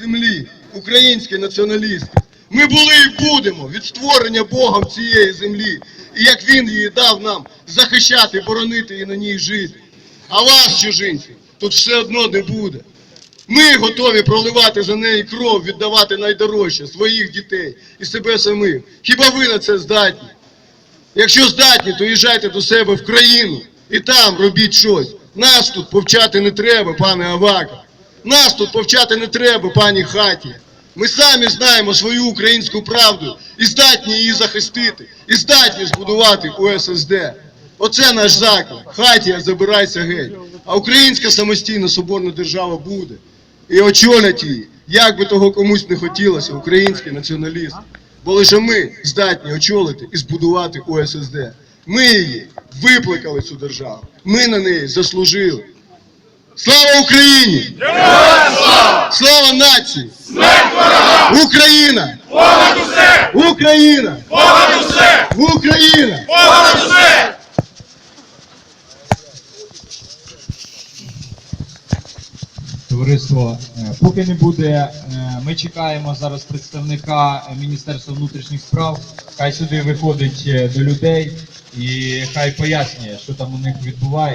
землі, українські націоналісти. Ми були і будемо від створення Богом цієї землі, і як він її дав нам захищати, боронити і на ній жити. А вас, чужинців, тут все одно не буде. Ми готові проливати за неї кров, віддавати найдорожче своїх дітей і себе самих. Хіба ви на це здатні? Якщо здатні, то їжджайте до себе в країну і там робіть щось. Нас тут повчати не треба, пане Авака. Нас тут повчати не треба, пані Хаті. Ми самі знаємо свою українську правду і здатні її захистити, і здатні збудувати УССД. Оце наш заклик. Хатія, забирайся геть. А українська самостійна соборна держава буде. І очолять її, як би того комусь не хотілося, українські націоналісти. Бо лише ми здатні очолити і збудувати УССД. Ми її викликали цю державу. Ми на неї заслужили. Слава Україні! Слава нації! Україна! Україна! Україна! Товариство, е, поки не буде, е, ми чекаємо зараз представника е, Міністерства внутрішніх справ. Хай сюди виходить до людей і хай пояснює, що там у них відбувається.